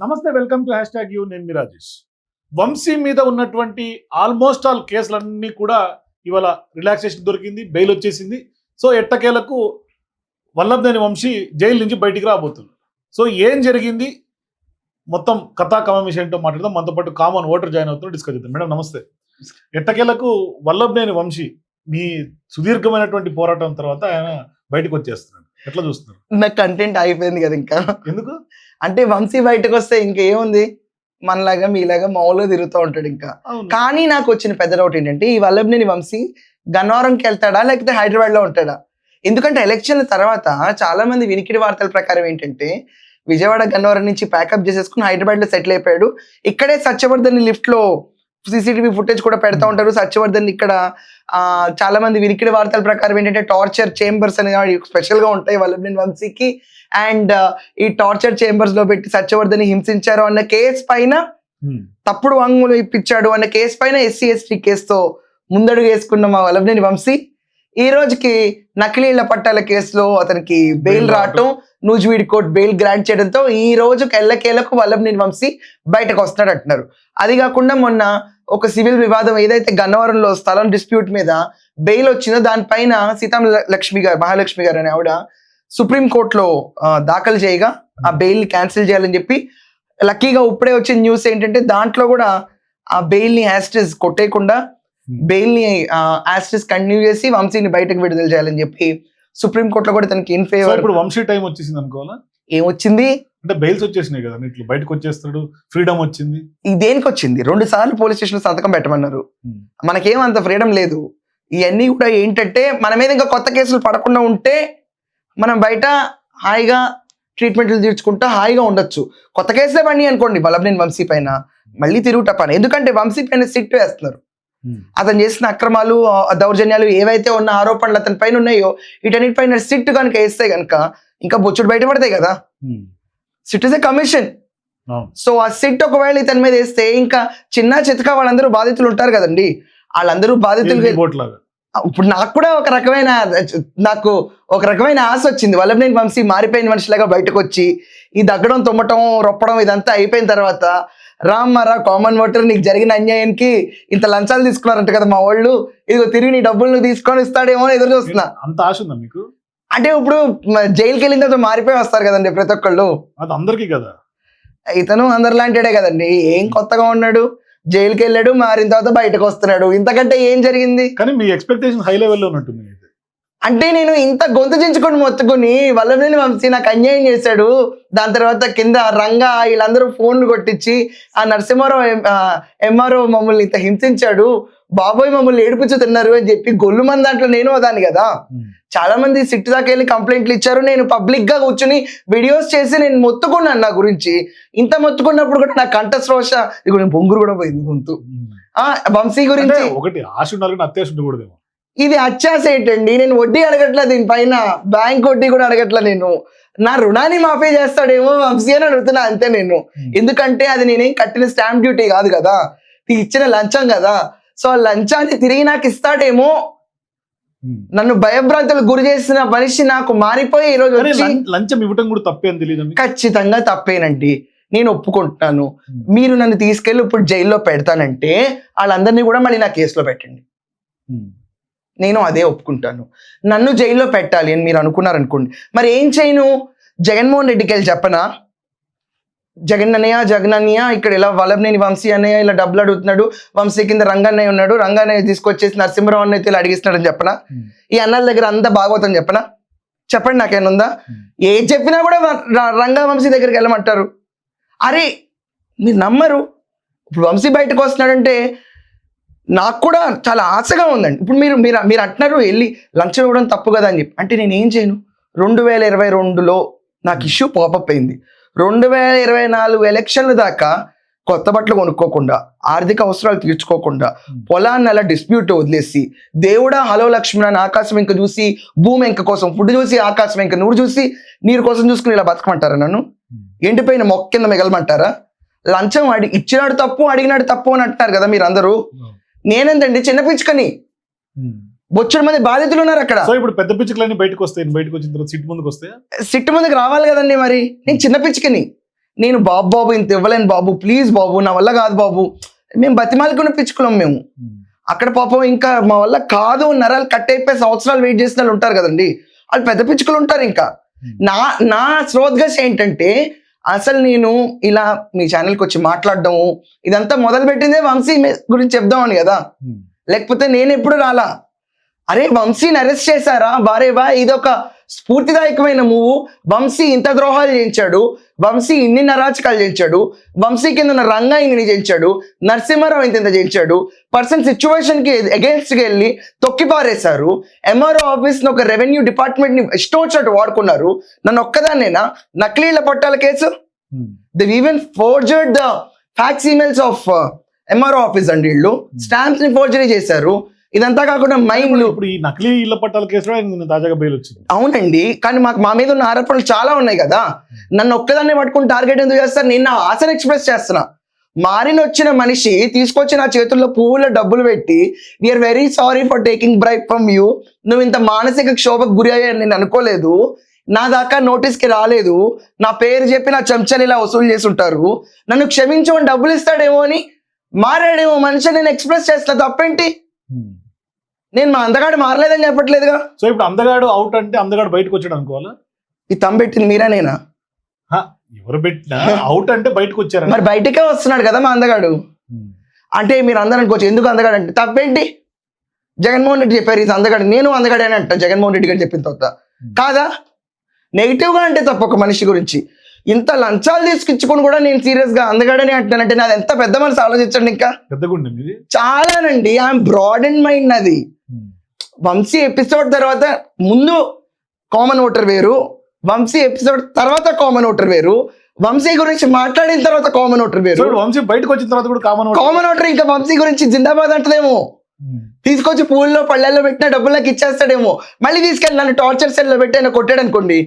నమస్తే welcome to hashtag you నేను మీ రాజేష్. వంశీ మీద ఉన్నటువంటి ఆల్మోస్ట్ ఆల్ కేసులన్నీ కూడా ఇవాళ రిలాక్సేషన్ దొరికింది బెయిల్ వచ్చేసింది. సో ఎట్టకేలకు వల్లభనేని వంశీ జైలు నుంచి బయటికి రాబోతుంది. సో ఏం జరిగింది? మొత్తం కథా కమమిషన్ ఏంటో మాట్లాడదాం. మనతో పాటు కామన్ ఓటర్ జాయిన్ అవుతుందో డిస్కస్ చేద్దాం. మేడం నమస్తే. ఎట్టకేలకు వల్లభనేని వంశీ మీ సుదీర్ఘమైనటువంటి పోరాటం తర్వాత ఆయన బయటకు వచ్చేస్తున్నాడు. ఎట్లా చూస్తున్నారు? నా కంటెంట్ అయిపోయింది కదా ఇంకా. ఎందుకు? అంటే వంశీ బయటకు వస్తే ఇంకేముంది? మనలాగా మీలాగా మామూలుగా తిరుగుతూ ఉంటాడు ఇంకా. కానీ నాకు వచ్చిన పెద్ద డౌట్ ఏంటంటే ఈ వల్లభనేని వంశీ గన్నవరంకి వెళ్తాడా? లేకపోతే హైదరాబాద్లో ఉంటాడా? ఎందుకంటే ఎలక్షన్ల తర్వాత చాలా మంది వినికిడి వార్తల ప్రకారం ఏంటంటే విజయవాడ గన్నవరం నుంచి ప్యాకప్ చేసేసుకుని హైదరాబాద్లో సెటిల్ అయిపోయాడు. ఇక్కడే సత్యవర్ధన్ లిఫ్ట్లో సీసీటీవీ ఫుటేజ్ కూడా పెడతా ఉంటారు. సత్యవర్ధన్ ఇక్కడ ఆ, చాలా మంది వినికిడి వార్తల ప్రకారం ఏంటంటే టార్చర్ చేంబర్స్ అనేవి స్పెషల్గా ఉంటాయి వల్లభనేని వంశీకి. అండ్ ఈ టార్చర్ చేంబర్స్లో పెట్టి సత్యవర్ధన్ హింసించారు అన్న కేసు పైన Hmm. తప్పుడు వాంగ్మూలం ఇప్పించాడు అన్న కేసు పైన ఎస్సీ ఎస్టీ కేసుతో ముందడుగు వేసుకున్న మా వల్లభనేని వంశీ. ఈ రోజుకి నకిలీళ్ళ పట్టాల కేసులో అతనికి బెయిల్ రావటం. నూజివీడి కోర్టు బెయిల్ గ్రాంట్ చేయడంతో ఈ రోజు కెల్లకేలకు వల్లభనేని వంశీ బయటకు వస్తున్నాడు అంటున్నారు అది కాకుండా మొన్న ఒక సివిల్ వివాదం ఏదైతే గన్నవరంలో స్థలం డిస్ప్యూట్ మీద బెయిల్ వచ్చిందో దానిపైన సీతాం లక్ష్మి గారు మహాలక్ష్మి గారు అనే ఆవిడ సుప్రీం కోర్టులో ఆ, దాఖలు చేయగా ఆ బెయిల్ క్యాన్సిల్ చేయాలని చెప్పి లక్కీగా ఇప్పుడే వచ్చిన న్యూస్ ఏంటంటే దాంట్లో కూడా ఆ బెయిల్ని యాస్టిస్ కొట్టేయకుండా బెయిల్ని యాస్టిస్ కంటిన్యూ చేసి వంశీని బయటకు విడుదల చేయాలని చెప్పి సుప్రీం కోర్టులో కూడా తనకి ఇన్ ఫేవర్ ఇప్పుడు వంశీ టైం వచ్చేసింది అనుకోవాలా? ఏమొచ్చింది అంటే బెయిల్స్ వచ్చేసినాయి కదా ఇట్లా బయటకు వచ్చేస్తాడు ఫ్రీడమ్ వచ్చింది. దేనికి వచ్చింది? రెండు సార్లు పోలీస్ స్టేషన్ సంతకం పెట్టమన్నారు. Hmm. మనకేం అంత ఫ్రీడమ్ లేదు. ఇవన్నీ కూడా ఏంటంటే మన మీద ఇంకా కొత్త కేసులు పడకుండా ఉంటే మనం బయట హాయిగా ట్రీట్మెంట్లు తీర్చుకుంటా హాయిగా ఉండొచ్చు. కొత్త కేసులే పడి అనుకోండి వల్లభనేని వంశీ పైన. మళ్ళీ తిరుగుట పని. ఎందుకంటే వంశీ పైన సిట్ వేస్తున్నారు. అతను చేసిన అక్రమాలు దౌర్జన్యాలు ఏవైతే ఉన్న ఆరోపణలు అతని పైన ఉన్నాయో వీటన్నిటిపైన సిట్ కనుక వేస్తే కనుక ఇంకా బొచ్చుడు బయటపడతాయి కదా. SIT is a commission. So ఆ సిట్ ఒకవేళ ఇతని మీద వేస్తే ఇంకా చిన్న చితక వాళ్ళందరూ బాధితులు ఉంటారు కదండి. వాళ్ళందరూ బాధితులు ఇప్పుడు నాకు కూడా ఒక రకమైన నాకు ఒక రకమైన ఆశ వచ్చింది. వల్లభనేని వంశీ మారిపోయిన మనిషిలాగా బయటకు వచ్చి ఈ దగ్గడం తుమ్మటం రొప్పడం ఇదంతా అయిపోయిన తర్వాత రామ్ మరా కామన్ ఓటర్ నీకు జరిగిన అన్యాయానికి ఇంత లంచాలు తీసుకున్నారంట కదా మా వాళ్ళు. ఇదిగో తిరిగి నీ డబ్బులు నువ్వు తీసుకొని ఇస్తాడేమో ఎదురు చూస్తున్నా. అంత ఆశ ఉందా మీకు? అంటే ఇప్పుడు జైలుకి వెళ్ళిన తర్వాత మారిపోయి వస్తారు కదండి ప్రతి ఒక్కళ్ళు. అది అందరికీ కదా? ఇతను అందరిలాంటిడే కదండి. ఏం కొత్తగా ఉన్నాడు? జైలుకి వెళ్ళాడు మారిన తర్వాత బయటకు వస్తున్నాడు. ఇంతకంటే ఏం జరిగింది? కానీ మీ ఎక్స్పెక్టేషన్ హై లెవెల్లో ఉన్నట్టుంది అంటే నేను ఇంత గొంతు చించుకొని మొత్తుకొని వల్లభనేని వంశీ నాకు అన్యాయం చేశాడు. దాని తర్వాత కింద రంగా వీళ్ళందరూ ఫోన్లు కొట్టించి ఆ నరసింహారావు ఎంఆర్ఓ మమ్మల్ని ఇంత హింసించాడు. బాబోయ్ మమ్మల్ని ఏడిపించు తిన్నారు అని చెప్పి గొల్లు మంది దాంట్లో నేను అదాన్ని కదా. చాలా మంది సిట్ దాకా వెళ్ళి కంప్లైంట్లు ఇచ్చారు. నేను పబ్లిక్గా కూర్చుని వీడియోస్ చేసి నేను మొత్తుకున్నాను నా గురించి. ఇంత మొత్తుకున్నప్పుడు కూడా నా కంఠశ్రోష ఇక నేను బొంగురు కూడా పోయింది గొంతు. ఆ వంశీ గురించి ఒకటి ఆశ ఉండాలి అత్యాశ ఉండకూడదేమో. ఇది అత్యాశ ఏంటండి నేను వడ్డీ అడగట్లే దీనిపైన బ్యాంక్ వడ్డీ కూడా అడగట్లే నేను. నా రుణాన్ని మాఫీ చేస్తాడేమో వంశీ అని అడుగుతున్నా అంతే నేను. ఎందుకంటే అది నేనేం కట్టిన స్టాంప్ డ్యూటీ కాదు కదా. ఇచ్చిన లంచం కదా. సో ఆ లంచాన్ని తిరిగి నాకు ఇస్తాడేమో. నన్ను భయభ్రాంతులకు గురి చేసిన మనిషి నాకు మారిపోయి ఈ రోజు లంచం ఇవ్వటం కూడా తప్పే తెలియదు ఖచ్చితంగా తప్పేనండి. నేను ఒప్పుకుంటున్నాను. మీరు నన్ను తీసుకెళ్ళి ఇప్పుడు జైల్లో పెడతానంటే వాళ్ళందరినీ కూడా మళ్ళీ నా కేసులో పెట్టండి. నేను అదే ఒప్పుకుంటాను. నన్ను జైల్లో పెట్టాలి అని మీరు అనుకున్నారు అనుకోండి మరి ఏం చేయను? జగన్మోహన్ రెడ్డికి వెళ్ళి చెప్పనా? జగన్ అన్నయ్య జగన్ అన్నయ్య ఇక్కడ ఇలా వల్లభనేని వంశీ అన్నయ్య ఇలా డబ్బులు అడుగుతున్నాడు వంశీ కింద రంగన్నయ్య ఉన్నాడు రంగన్నయ్య తీసుకొచ్చేసి నరసింహరావు అన్నయ్య ఇలా అడిగిస్తున్నాడని చెప్పనా? ఈ అన్నల దగ్గర అంతా బాగోతం చెప్పనా? చెప్పండి నాకేమైనా ఉందా? ఏ చెప్పినా కూడా రంగా వంశీ దగ్గరికి వెళ్ళమంటారు. అరే మీరు నమ్మరు. ఇప్పుడు వంశీ బయటకు వస్తున్నాడంటే నాకు కూడా చాలా ఆశగా ఉందండి. ఇప్పుడు మీరు మీరు మీరు అంటున్నారు వెళ్ళి లంచం ఇవ్వడం తప్పు కదా అని చెప్పి. అంటే నేను ఏం చేయను? రెండు వేల ఇరవై రెండులో నాకు ఇష్యూ పాపప్ అయింది. రెండు వేల ఇరవై నాలుగు ఎలక్షన్ల దాకా కొత్త బట్టలు కొనుక్కోకుండా ఆర్థిక అవసరాలు తీర్చుకోకుండా పొలాన్ని అలా డిస్ప్యూట్ వదిలేసి దేవుడా హలో లక్ష్మణ ఆకాశం ఇంక చూసి భూమి ఇంక కోసం ఫుడ్ చూసి ఆకాశం ఇంక నువ్వు చూసి నీరు కోసం చూసుకుని ఇలా బతకమంటారా నన్ను? ఎండిపోయిన మొక్క కింద మిగలమంటారా? లంచం అడి ఇచ్చినాడు తప్పు అడిగినాడు తప్పు అని అంటున్నారు కదా మీరు నేనేందండి? చిన్న పిచ్చుకని. బొచ్చడి మంది బాధితులు ఉన్నారు అక్కడ. సో ఇప్పుడు పెద్ద పిచ్చుకలన్నీ బయటకు వస్తాయి. బయటకు వచ్చిన తర్వాత సిట్ ముందుకు వస్తాయా? సిట్టు ముందుకు రావాలి కదండి మరి. నేను చిన్న పిచ్చుకని. నేను బాబు బాబు ఇంత ఇవ్వలేను బాబు. ప్లీజ్ బాబు నా వల్ల కాదు బాబు. మేము బతిమాలుకుని పిచ్చుకున్నాం మేము. అక్కడ పాపం ఇంకా మా వల్ల కాదు నరాలు కట్ అయిపోయి సంవత్సరాలు వెయిట్ చేసిన వాళ్ళు ఉంటారు కదండి. వాళ్ళు పెద్ద పిచ్చుకలు ఉంటారు ఇంకా. నా నా శ్రోద్గస్ ఏంటంటే అసలు నేను ఇలా మీ ఛానల్కి వచ్చి మాట్లాడడము ఇదంతా మొదలు పెట్టిందే వంశీ గురించి చెప్దామని కదా. లేకపోతే నేను ఎప్పుడు రాలా? అరే వంశీని అరెస్ట్ చేశారా? బారే బా ఇదొక స్ఫూర్తిదాయకమైన మూవు. వంశీ ఇంత ద్రోహాలు చేయించాడు. వంశీ ఇన్ని నరాచకాలు చేయించాడు. వంశీ కింద ఉన్న రంగా ఇన్ని చేయించాడు. నరసింహారావు ఇంత ఇంత చేయించాడు. పర్సన్ సిచ్యువేషన్కి అగేన్స్ట్కి వెళ్ళి తొక్కి పారేశారు. ఎంఆర్ఓ ఆఫీస్ ఒక రెవెన్యూ డిపార్ట్మెంట్ని ఇష్టం వచ్చినట్టు వాడుకున్నారు. నన్ను ఒక్కదాన్నేనా? నకిలీల పట్టాల case? They even forged the fax emails of MRO office అండి వీళ్ళు. స్టాంప్స్ని ఫోర్జరీ చేశారు. ఇదంతా కాకుండా మైండ్లు ఇప్పుడు ఈ నకిలీ ఇళ్ళ పట్టాల కేసులో ఆయన తాజాగా బెయిల్ వచ్చింది. అవునండి కానీ మాకు మా మీద ఉన్న ఆరోపణలు చాలా ఉన్నాయి కదా. నన్ను ఒక్కదాన్ని పట్టుకుని టార్గెట్ ఎందుకు చేస్తారు? నేను నా ఆశను ఎక్స్ప్రెస్ చేస్తున్నా. మారిన వచ్చిన మనిషి తీసుకొచ్చి నా చేతుల్లో పువ్వుల డబ్బులు పెట్టి we are very sorry for taking break from you నువ్వు ఇంత మానసిక క్షోభకు గురి అయ్యాయని నేను అనుకోలేదు. నా దాకా నోటీస్కి రాలేదు. నా పేరు చెప్పి నా చెంచాలు ఇలా వసూలు చేసి ఉంటారు నన్ను క్షమించమని డబ్బులు ఇస్తాడేమో అని మారాడేమో మనిషి. నేను ఎక్స్ప్రెస్ చేస్తున్నా తప్పేంటి? నేను మా అందగాడు మారలేదని చెప్పట్లేదుగా. సో ఇప్పుడు అందగాడు అవుట్ అంటే అందగాడు బయటకు వచ్చాడు అనుకోవాలా? ఈ తమ్ పెట్టింది మీరా నేనా? ఎవరు పెట్టినా అవుట్ అంటే బయటకు వచ్చారు మరి బయటకే వస్తున్నాడు కదా మా అందగాడు. అంటే మీరు అందరూ అనుకోవచ్చు ఎందుకు అందగాడు అంటే తప్పేంటి? జగన్మోహన్ రెడ్డి చెప్పారు ఇది అందగాడు నేను అందగాడే అని అంట జగన్మోహన్ రెడ్డి గారు చెప్పిన తర్వాత. కాదా? నెగిటివ్గా అంటే తప్ప ఒక మనిషి గురించి. ఇంత లంచాలు తీసుకిచ్చుకొని కూడా నేను సీరియస్గా అందగాడని అంటానంటే నాది ఎంత పెద్ద మనసు ఆలోచించండి ఇంకా. చాలానండి ఐఎమ్ బ్రాడ్ అండ్ మైండ్ నాది. వంశీ ఎపిసోడ్ తర్వాత ముందు కామన్ ఓటర్ వేరు వంశీ ఎపిసోడ్ తర్వాత కామన్ ఓటర్ వేరు వంశీ గురించి మాట్లాడిన తర్వాత కామన్ ఓటర్ వేరు. వంశీ బయటకు వచ్చిన తర్వాత కూడా కామన్ కామన్ ఓటర్ ఇంకా వంశీ గురించి జిందాబాద్ అంటదేమో. తీసుకొచ్చి పూల్లో పళ్ళల్లో పెట్టిన డబ్బులు నాకు ఇచ్చేస్తాడేమో. మళ్ళీ తీసుకెళ్ళి నన్ను టార్చర్ సెల్లో పెట్టి ఆయన కొట్టాడు అనుకోండి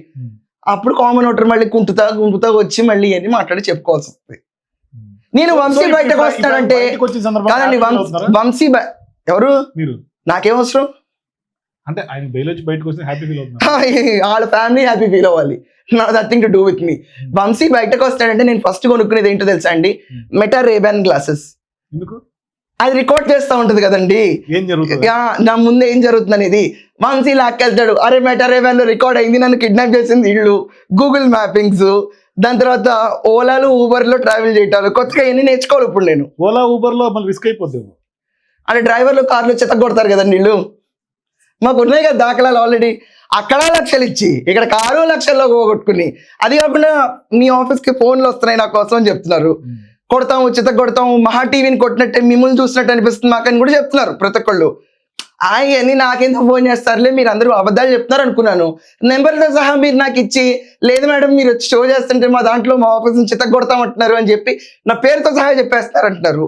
అప్పుడు కామన్ ఓటర్ మళ్ళీ కుంటుతా గుంపుతా వచ్చి మళ్ళీ అని మాట్లాడి చెప్పుకోవాల్సి వస్తుంది నేను వంశీ బయటకు కాదండి feel వంశీ ఎవరు? మీరు? నాకేం అవసరం? అంటే ఆయన బయటకు వస్తే హ్యాపీ ఫీల్ అవుతున్నారు వాళ్ళ ఫ్యామిలీ హ్యాపీ ఫీల్ అవ్వాలి. నా nothing to do with me Vamsi బయటకు వస్తాడంటే నేను ఫస్ట్ కొనుక్కునేది ఏంటో తెలుసా అండి? మెటా రేబాన్ గ్లాసెస్ ఎందుకు? అది రికార్డ్ చేస్తూ ఉంటది కదండి. ఏం జరుగుతుంది? నా ముందు ఏం జరుగుతుంది అనేది వంశీ లాక్కెళ్తాడు. అరే మెటా రేబాన్లో రికార్డ్ అయింది నన్ను కిడ్నాప్ చేసింది ఇల్లు. గూగుల్ మ్యాపింగ్స్ దాని తర్వాత ఓలాలు ఊబర్లో ట్రావెల్ చేయటాలు. కొత్తగా ఎన్ని నేర్చుకోవాలి ఇప్పుడు నేను? ఓలా ఊబర్లో మళ్ళీ రిస్క్ అయిపోద్ది. అంటే డ్రైవర్లు కార్లు చెత్త కొడతారు కదండి వీళ్ళు మాకు ఉన్నాయి కదా దాఖలాలు ఆల్రెడీ అక్కడ లక్షలు ఇచ్చి ఇక్కడ కారు లక్షల్లో పోగొట్టుకుని. అది కాకుండా మీ ఆఫీస్కి ఫోన్లు వస్తున్నాయి నా కోసం అని చెప్తున్నారు. కొడతాము చిత్త కొడతాము మహా టీవీని కొట్టినట్టే మిమ్మల్ని చూసినట్టు అనిపిస్తుంది మాకని కూడా చెప్తున్నారు ప్రతి ఒక్కళ్ళు. అని నాకెందుకు ఫోన్ చేస్తారులే? మీరు అందరూ అబద్ధాలు చెప్తున్నారు అనుకున్నాను. నెంబర్తో సహా మీరు నాకు ఇచ్చి లేదు మేడం మీరు వచ్చి షో చేస్తుంటే మా దాంట్లో మా ఆఫీస్ నుంచి చిత్త కొడతామంటున్నారు అని చెప్పి నా పేరుతో సహా చెప్పేస్తున్నారు అంటున్నారు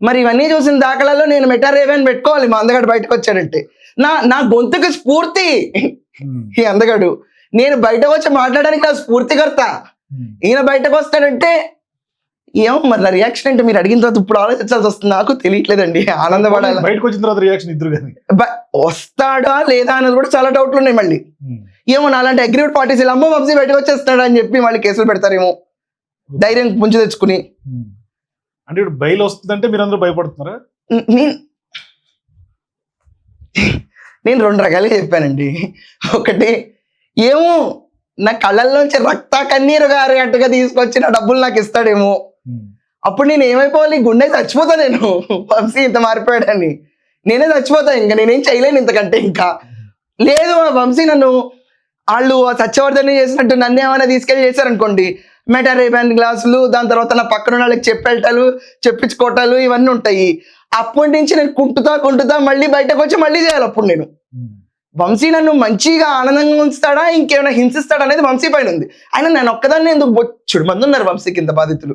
మరి ఇవన్నీ చూసిన దాఖలాల్లో నేను మెటారేవని పెట్టుకోవాలి మా అందగాడు బయటకు వచ్చాడంటే. నా నా గొంతుకు స్ఫూర్తి. ఈ అందగాడు. నేను బయటకు వచ్చి మాట్లాడడానికి నా స్ఫూర్తికర్త ఈయన బయటకు వస్తాడంటే ఏమో మరి నా రియాక్షన్ అంటే మీరు అడిగిన తర్వాత ఇప్పుడు ఆలోచించాల్సి వస్తుంది. నాకు తెలియట్లేదండి. ఆనందపడాలి. బయటకు వచ్చిన తర్వాత రియాక్షన్ ఇద్దరు వస్తాడా లేదా అనేది కూడా చాలా డౌట్లు ఉన్నాయి మళ్ళీ. ఏమో నాలాంటి అగ్రిమెంట్ పార్టీస్ ఇలా అమ్మ వంశీ బయటకు వచ్చేస్తున్నాడు అని చెప్పి మళ్ళీ కేసులు పెడతారేమో. ధైర్యం పుంజు తెచ్చుకుని. అంటే ఇప్పుడు బయలు వస్తుందంటే మీరు అందరూ భయపడుతున్నారా? నేను నేను రెండు రకాలుగా చెప్పానండి. ఒకటి ఏమో నా కళ్ళల్లోంచి రక్త కన్నీరు గారేట్టుగా తీసుకొచ్చి నా డబ్బులు నాకు ఇస్తాడేమో. అప్పుడు నేను ఏమైపోవాలి? గుండె చచ్చిపోతా నేను. వంశీ ఇంత మారిపోయాడని. నేనే చచ్చిపోతా ఇంకా నేనేం చేయలేను ఇంతకంటే ఇంకా. లేదు ఆ వంశీ నన్ను వాళ్ళు ఆ సత్యవర్ధని చేసినట్టు నన్ను ఏమైనా తీసుకెళ్ళి చేశారనుకోండి. మెటా రేబాన్ గ్లాసులు దాని తర్వాత నా పక్కన వాళ్ళకి చెప్పెళ్ళటాలు చెప్పించుకోవటాలు ఇవన్నీ ఉంటాయి. అప్పటి నుంచి నేను కుంటుతా కుంటుతా మళ్ళీ బయటకు వచ్చి మళ్ళీ చేయాలి అప్పుడు నేను. వంశీ నన్ను మంచిగా ఆనందంగా ఉంచుతాడా? ఇంకేమైనా హింసిస్తాడా అనేది వంశీ పైన ఉంది. ఆయన నేను ఒక్కదాన్ని ఎందుకు బొచ్చుడు? మంది ఉన్నారు వంశీ కింద బాధితులు.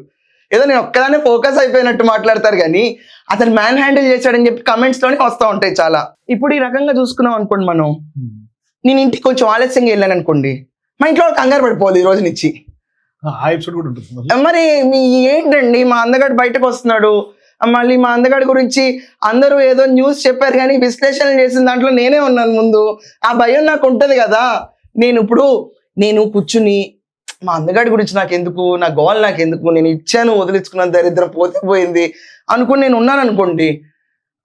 ఏదో నేను ఒక్కదాన్ని ఫోకస్ అయిపోయినట్టు మాట్లాడతారు కానీ అతను మ్యాన్ హ్యాండిల్ చేశాడని చెప్పి కమెంట్స్లోనే వస్తూ ఉంటాయి చాలా. ఇప్పుడు ఈ రకంగా చూసుకున్నాం అనుకోండి మనం. నేను ఇంటికి కొంచెం ఆలస్యంగా వెళ్ళాను అనుకోండి మా ఇంట్లో కంగారు పడిపోవాలి ఈ రోజు నుంచి. మరి మీ ఏంటండి? మా అందగాడు బయటకు వస్తున్నాడు. మళ్ళీ మా అందగాడి గురించి అందరూ ఏదో న్యూస్ చెప్పారు కానీ విశ్లేషణ చేసిన దాంట్లో నేనే ఉన్నాను ముందు. ఆ భయం నాకు ఉంటది కదా. నేను ఇప్పుడు నేను కూర్చుని మా అందగాడి గురించి నాకు ఎందుకు నా గోల్ నాకు ఎందుకు నేను ఇచ్చాను వదిలించుకున్నాను దరిద్రం పోతే పోయింది అనుకుని నేను ఉన్నాను అనుకోండి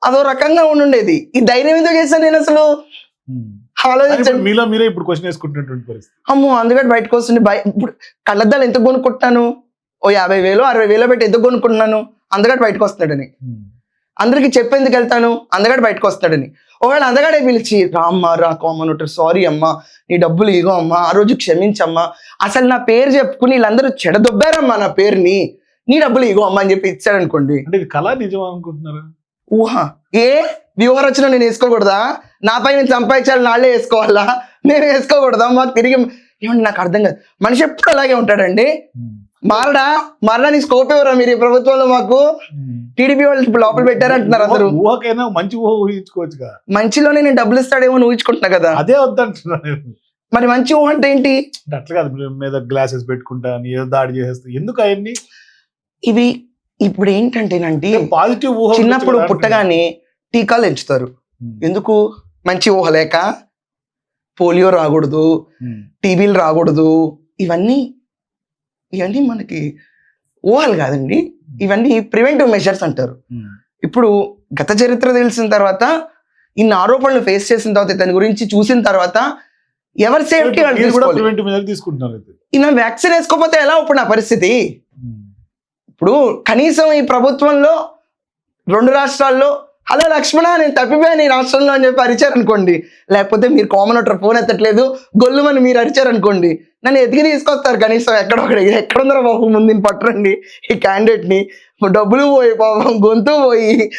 అదో రకంగా ఉండుండేది. ఈ ధైర్యం ఎందుకు చేశాను నేను అసలు? ఆలోచించండి. మీలో మీరే ఇప్పుడు క్వశ్చన్ వేసుకుంటున్నటువంటి పరిస్థితి. అమ్మో అందుకని బయటకు వస్తుంది ఇప్పుడు కళ్ళద్దాలు ఎంత కొనుక్కుంటున్నాను? ఓ యాభై వేలు అరవై వేలు పెట్టి ఎందుకు కొనుక్కుంటున్నాను? అందగాడు బయటకు వస్తున్నాడని. అందరికి చెప్పేందుకు వెళ్తాను. అందగాడు బయటకు వస్తాడని. ఒకవేళ అందగాడే పిలిచి రామ్మ రా కామన్ సారీ అమ్మా నీ డబ్బులు ఇగో అమ్మా ఆ రోజు క్షమించమ్మా. అసలు నా పేరు చెప్పుకుని వీళ్ళందరూ చెడదొబ్బారమ్మా నా పేరుని. నీ డబ్బులు ఇగో అమ్మా అని చెప్పి ఇచ్చాడనుకోండి. అంటే ఇది కళ నిజం అనుకుంటున్నారా? ఊహ. ఏ? వ్యూహరచన నేను వేసుకోకూడదా? నా పై నేను సంపాదించాలి నాళ్ళే వేసుకోవాలా? నేను వేసుకోకూడదా? మాకు తిరిగి. ఏమండి నాకు అర్థం కాదు. మనిషి ఎప్పుడు అలాగే ఉంటాడండి? మారడా మారడానికి స్కోప్ ఎవరా? మీరు ఈ ప్రభుత్వంలో మాకు టీడీపీ వాళ్ళు ఇప్పుడు లోపల పెట్టారంటున్నారు అందరూ. ఊహకైనా మంచి ఊహ ఊహించుకోవచ్చుగా మంచిలోనే నేను డబ్బులు ఇస్తాడేమో అని ఊహించుకుంటున్నా కదా. అదే వద్దంటున్నా నేను. మరి మంచి ఊహ అంటే ఏంటి? అంటే అట్లా కాదు మీద గ్లాసెస్ పెట్టుకుంటా ఏదో దాడి చేసేస్తా. ఎందుకు అవన్నీ? ఇవి ఇప్పుడు ఏంటంటేనండి పాజిటివ్ ఊహ చిన్నప్పుడు పుట్టగానే టీకాలు ఎంచుతారు ఉమ్. ఎందుకు? మంచి ఊహ లేక పోలియో రాకూడదు ఉమ్. టీబీలు రాకూడదు ఇవన్నీ ఇవన్నీ మనకి ఊహలు కాదండి. ఇవన్నీ ప్రివెంటివ్ మెజర్స్ అంటారు. ఇప్పుడు గత చరిత్ర తెలిసిన తర్వాత ఇన్ని ఆరోపణలు ఫేస్ చేసిన తర్వాత దాని గురించి చూసిన తర్వాత ఎవరి సేఫ్టీ ఈయన వ్యాక్సిన్ వేసుకోకపోతే ఎలా ఇప్పుడు నా పరిస్థితి. ఇప్పుడు కనీసం ఈ ప్రభుత్వంలో రెండు రాష్ట్రాల్లో హలో లక్ష్మణ నేను తప్పిపోయాను ఈ రాష్ట్రంలో అని చెప్పి అరిచారనుకోండి. లేకపోతే మీరు కామన్ ఒకటి ఫోన్ ఎత్తట్లేదు గొల్లుమని మీరు అరిచారనుకోండి. నన్ను ఎతికి తీసుకొస్తారు కనీసం ఎక్కడొక్కడ ఎక్కడుందరో బాబు? ముందు పట్టరండి ఈ క్యాండిడేట్ని. డబ్బులు పోయి పాపం గొంతు పోయి.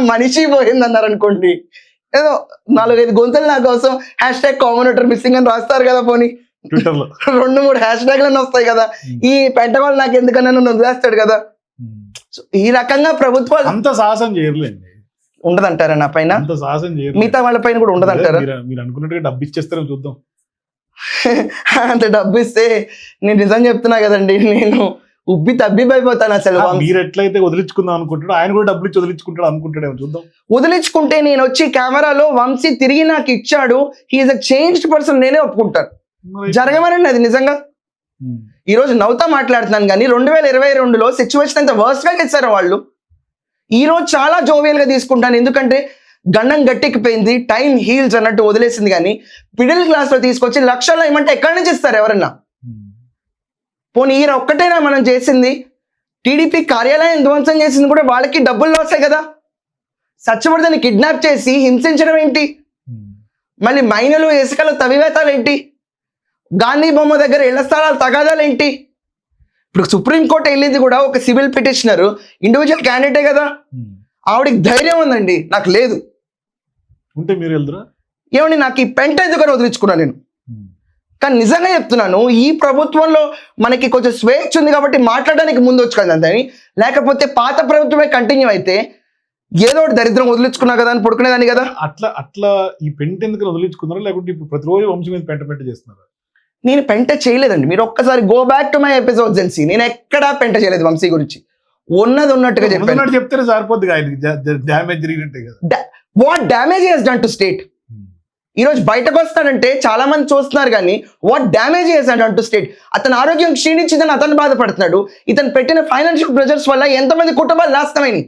మనిషి పోయింది అన్నారు అనుకోండి. ఏదో నాలుగైదు గొంతులు నా కోసం హ్యాష్ ట్యాగ్ కామన్ మిస్సింగ్ అని రాస్తారు కదా పోనీ. రెండు మూడు హ్యాష్ ట్యాగ్లన్నీ వస్తాయి కదా. ఈ పెంటవాళ్ళు నాకు ఎందుకన్నా నన్ను వదిలేస్తాడు కదా? సో ఈ రకంగా ప్రభుత్వాలు అంత సాహసం చేయరులేండి. ఉండదంటారా నా పైన? మిగతా వాళ్ళ పైన కూడా ఉండదంటారా? మీరు అనుకున్నట్టుగా డబ్బు ఇచ్చేస్తారని చూద్దాం. అంత డబ్బు ఇస్తే నేను నిజం చెప్తున్నా కదండి నేను ఉబ్బి తబ్బిబైపోతాను అసలు మీరు ఎట్లయితే వదిలించుకుందాం అనుకుంటాడో ఆయన కూడా డబ్బులు ఇచ్చి వదిలించుకుంటాడు అనుకుంటాడేమో చూద్దాం. వదిలించుకుంటే నేను వచ్చి కెమెరాలో వంశీ తిరిగి నాకు ఇచ్చాడు హీఈస్ అ చేంజ్డ్ పర్సన్ నేనే ఒప్పుకుంటాను. జరగమనండి అది నిజంగా. ఈ రోజు నవ్వుతా మాట్లాడుతున్నాను కానీ రెండు వేల ఇరవై రెండులో సిచ్యువేషన్ ఎంత వర్స్ట్గా చేశారు వాళ్ళు. ఈ రోజు చాలా జోవియల్గా తీసుకుంటాను ఎందుకంటే గండం గట్టెక్కిపోయింది టైం హీల్స్ అన్నట్టు వదిలేసింది కానీ మిడిల్ క్లాస్లో తీసుకొచ్చి లక్షల్లో ఏమంటే ఎక్కడి నుంచి ఇస్తారు ఎవరన్నా. పోనీ ఈ ఒక్కటేనా మనం చేసింది టీడీపీ కార్యాలయం ధ్వంసం చేసింది కూడా వాళ్ళకి డబ్బులు లాసే కదా సత్యవర్ధని కిడ్నాప్ చేసి హింసించడం ఏంటి. మళ్ళీ మైనలు ఇసుకలు తవివేతాలు ఏంటి గాంధీ బొమ్మ దగ్గర ఇళ్ళ స్థలాలు తగాదాలు ఏంటి ఇప్పుడు సుప్రీంకోర్టు వెళ్ళింది కూడా ఒక సివిల్ పిటిషనర్ ఇండివిజువల్ క్యాండిడేటే కదా ఉమ్. ఆవిడకి ధైర్యం ఉందండి నాకు లేదు ఉంటే మీరు వెళ్దురా? ఏమండి నాకు ఈ పెంట ఎందుకని వదిలించుకున్నాను నేను. కానీ నిజంగా చెప్తున్నాను ఈ ప్రభుత్వంలో మనకి కొంచెం స్వేచ్ఛ ఉంది కాబట్టి మాట్లాడడానికి ముందు వచ్చు కదా అంతని లేకపోతే పాత ప్రభుత్వమే కంటిన్యూ అయితే ఏదో ఒకటి దరిద్రం వదిలించుకున్నా కదా అని పడుకునేదాన్ని కదా? అట్లా అట్లా ఈ పెంట ఎందుకు వదిలించుకున్నారా? లేకుంటే ఇప్పుడు ప్రతిరోజు వంశం మీద పెంట పెంట చేస్తున్నారా? నేను పెంట చేయలేదండి. మీరు ఒక్కసారి go back to my episodes and see నేను ఎక్కడా పెంట చేయలేదు వంశీ గురించి. ఉన్నది ఉన్నట్టుగా చెప్పాను ఉన్నట్టు చెప్తేనే సరిపోద్ది డ్యామేజ్ జరిగినట్టే కదా. What damage he's done to state um. ఈ రోజు బయటకు వస్తాడంటే చాలా మంది చూస్తున్నారు కానీ వాట్ డ్యామేజ్ చేశాడు అంటూ స్టేట్ అతని ఆరోగ్యం క్షీణించిందని అతను బాధపడుతున్నాడు. ఇతను పెట్టిన ఫైనాన్షియల్ ప్రెజర్స్ వల్ల ఎంతమంది కుటుంబాలు నాశనమైనవి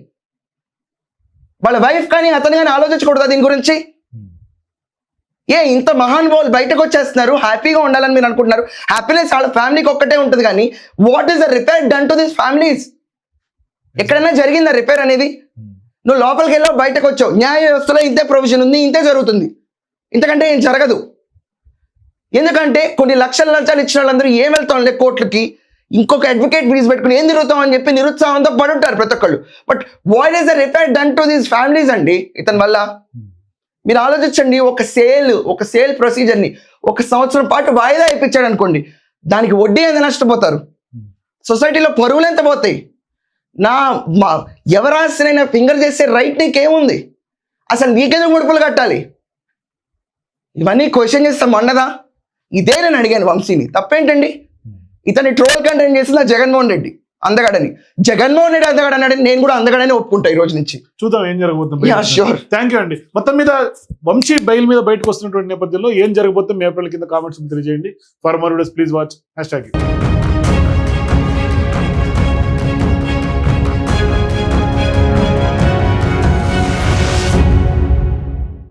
వాళ్ళ వైఫ్ కానీ అతను కానీ ఆలోచించకూడదు దీని గురించి? ఉమ్. ఏ ఇంత మహానుభావులు బయటకు వచ్చేస్తున్నారు. హ్యాపీగా ఉండాలని మీరు అనుకుంటున్నారు. హ్యాపీనెస్ వాళ్ళ ఫ్యామిలీకి ఒక్కటే ఉంటుంది కానీ what is the repair done to this families ఎక్కడైనా జరిగిందా రిపేర్ అనేది? ఉమ్. నువ్వు లోపలికి వెళ్ళావు బయటకు వచ్చావు. న్యాయ వ్యవస్థలో ఇంతే ప్రొవిజన్ ఉంది ఇంతే జరుగుతుంది. ఇంతకంటే ఏం జరగదు. ఎందుకంటే కొన్ని లక్షల లంచాలు ఇచ్చిన వాళ్ళందరూ ఏం వెళ్తాంలే కోర్టులకి ఇంకొక అడ్వకేట్ ఫీజు పెట్టుకుని ఏం తిరుగుతాం అని చెప్పి నిరుత్సాహంతో పడుంటారు ప్రతి ఒక్కళ్ళు. But what is the repair done to these families అండి? ఇతని వల్ల? ఉమ్. మీరు ఆలోచించండి ఒక సేల్ ఒక సేల్ ప్రొసీజర్ని ఒక సంవత్సరం పాటు వాయిదా ఇప్పించాడు అనుకోండి దానికి వడ్డీ ఎంత నష్టపోతారు. Hmm. సొసైటీలో పరువులు ఎంత పోతాయి? నా మా ఎవరాశనైనా ఫింగర్ చేసే రైట్ నీకేముంది? అసలు నీకెందుకు ముడుపులు కట్టాలి? ఇవన్నీ క్వశ్చన్ చేస్తాం ఉండదా ఇదే నేను అడిగాను వంశీని. తప్పేంటండి. ఇతని ట్రోల్ కంటెంట్ చేసిన జగన్మోహన్ రెడ్డి అందగాడని. జగన్మోహన్ రెడ్డి అందగాడని నేను కూడా అందగాడని ఒప్పుకుంటా ఈ రోజు నుంచి. చూద్దాం ఏం జరగబోతుంది షూర్ థ్యాంక్ యూ అండి. మొత్తం మీద వంశీ బెయిల్ మీద బయటకు వస్తున్నటువంటి నేపథ్యంలో ఏం జరగబోతుంది మీ ఏప్రిల్ కింద కామెంట్స్ తెలియజేయండి. For more please watch hashtag